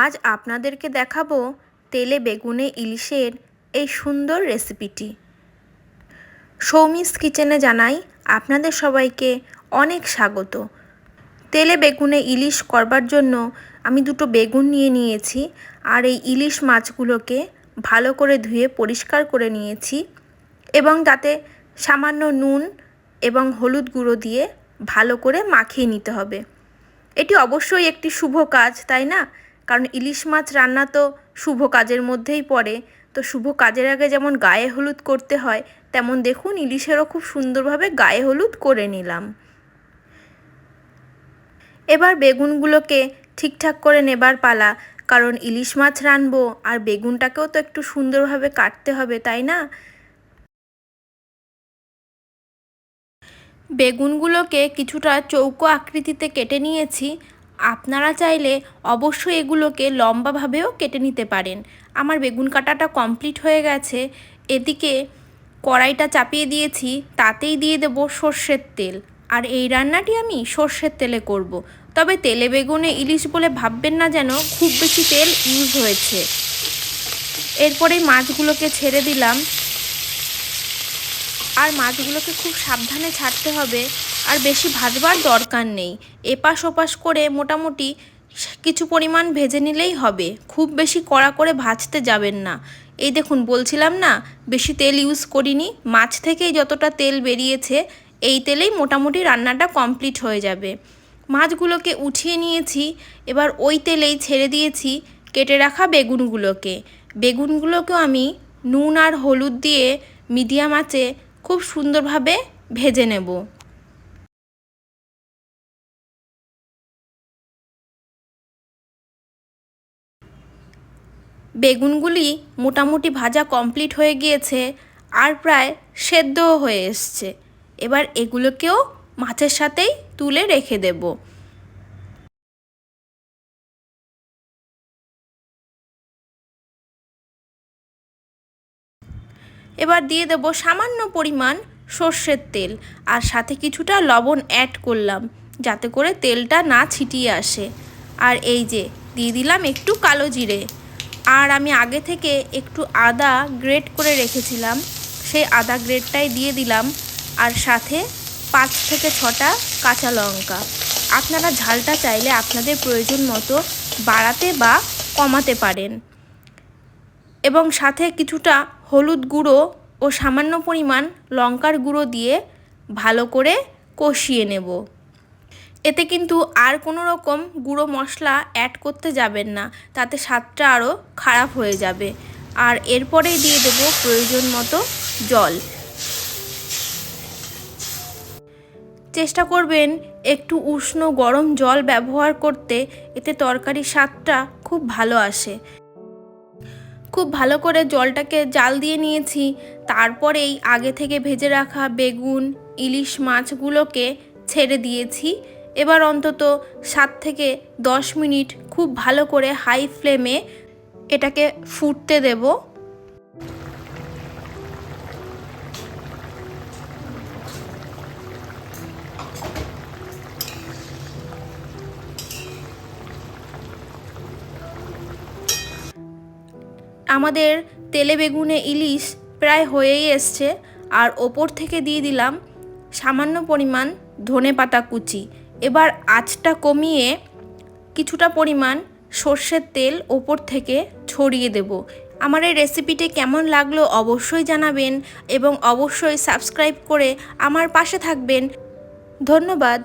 আজ আপনাদেরকে দেখাবো তেলে বেগুনে ইলিশের এই সুন্দর রেসিপিটি। সৌমিস কিচেনে জানাই আপনাদের সবাইকে অনেক স্বাগত। তেলে বেগুনে ইলিশ করবার জন্য আমি দুটো বেগুন নিয়ে নিয়েছি আর এই ইলিশ মাছগুলোকে ভালো করে ধুয়ে পরিষ্কার করে নিয়েছি এবং তাতে সামান্য নুন এবং হলুদ গুঁড়ো দিয়ে ভালো করে মাখিয়ে নিতে হবে। এটি অবশ্যই একটি শুভ কাজ, তাই না? কারণ ইলিশ মাছ রান্না তো শুভ কাজের মধ্যেই পড়ে। তো শুভ কাজের আগে যেমন গায়ে হলুদ করতে হয়, তেমন দেখুন ইলিশেরও খুব সুন্দরভাবে গায়ে হলুদ করে নিলাম। এবার বেগুনগুলোকে ঠিকঠাক করে নেবার পালা, কারণ ইলিশ মাছ রানবো আর বেগুনটাকেও তো একটু সুন্দরভাবে কাটতে হবে, তাই না? বেগুনগুলোকে কিছুটা চৌকো আকৃতিতে কেটে নিয়েছি আপনারা চাইলে অবশ্যই এগুলোকে লম্বাভাবেও কেটে নিতে পারেন। আমার বেগুন কাটাটা কমপ্লিট হয়ে গেছে। এদিকে কড়াইটা চাপিয়ে দিয়েছি, তাতেই দিয়ে দেব সর্ষের তেল। আর এই রান্নাটি আমি সর্ষের তেলে করব। তবে তেলে বেগুনে ইলিশ বলে ভাববেন না যেন, খুব বেশি তেল ইউজ হয়েছে। এরপরে মাছগুলোকে ছেড়ে দিলাম। আর মাছগুলোকে খুব সাবধানে ছাড়তে হবে। আর বেশি ভাজবার দরকার নেই। এপাশ ওপাশ করে মোটামুটি কিছু পরিমাণ ভেজে নিলেই হবে। খুব বেশি কড়া করে ভাজতে যাবেন না। এই দেখুন, বলছিলাম না, বেশি তেল ইউজ করিনি। মাছ থেকেই যতটা তেল বেরিয়েছে, এই তেলেই মোটামুটি রান্নাটা কমপ্লিট হয়ে যাবে। মাছগুলোকে উঠিয়ে নিয়েছি, এবার ওই তেলেই ছেড়ে দিয়েছি কেটে রাখা বেগুনগুলোকে। বেগুনগুলোকেও আমি নুন আর হলুদ দিয়ে মিডিয়াম আঁচে খুব সুন্দরভাবে ভেজে নেব। বেগুনগুলি মোটামুটি ভাজা কমপ্লিট হয়ে গিয়েছে আর প্রায় সেদ্ধও হয়ে এসছে। এবার এগুলোকেও মাছের সাথেই তুলে রেখে দেব। এবার দিয়ে দেব সামান্য পরিমাণ সর্ষের তেল আর সাথে কিছুটা লবণ অ্যাড করলাম যাতে করে তেলটা না ছিটিয়ে আসে। আর এই যে, দিয়ে দিলাম একটু কালো জিরে। আর আমি আগে থেকে একটু আদা গ্রেট করে রেখেছিলাম। সেই আদা গ্রেটটাই দিয়ে দিলাম। আর সাথে পাঁচ থেকে ছটা কাঁচা লঙ্কা। আপনারা ঝালটা চাইলে আপনাদের প্রয়োজন মতো বাড়াতে বা কমাতে পারেন। এবং সাথে কিছুটা হলুদ গুঁড়ো ও সামান্য পরিমাণ লঙ্কার গুঁড়ো দিয়ে ভালো করে কষিয়ে নেব। এতে কিন্তু আর কোনো রকম গুঁড়ো মশলা অ্যাড করতে যাবেন না, তাতে স্বাদটা আরও খারাপ হয়ে যাবে। আর এরপরেই দিয়ে দেব প্রয়োজন মতো জল। চেষ্টা করবেন একটু উষ্ণ গরম জল ব্যবহার করতে, এতে তরকারির স্বাদটা খুব ভালো আসে। খুব ভালো করে জলটাকে জাল দিয়ে নিয়েছি, তারপরেই আগে থেকে ভেজে রাখা বেগুন, ইলিশ মাছগুলোকে ছেড়ে দিয়েছি। এবার অন্তত সাত থেকে দশ মিনিট খুব ভালো করে হাই ফ্লেমে এটাকে ফুটতে দেব। আমাদের তেলে বেগুনে ইলিশ প্রায় হয়েই এসছে। আর ওপর থেকে দিয়ে দিলাম সামান্য পরিমাণ ধনে পাতা কুচি। এবার আঁচটা কমিয়ে কিছুটা পরিমাণ সর্ষের তেল ওপর থেকে ছড়িয়ে দেব। আমার এই রেসিপিটি কেমন লাগল অবশ্যই জানাবেন এবং অবশ্যই সাবস্ক্রাইব করে আমার পাশে থাকবেন। ধন্যবাদ।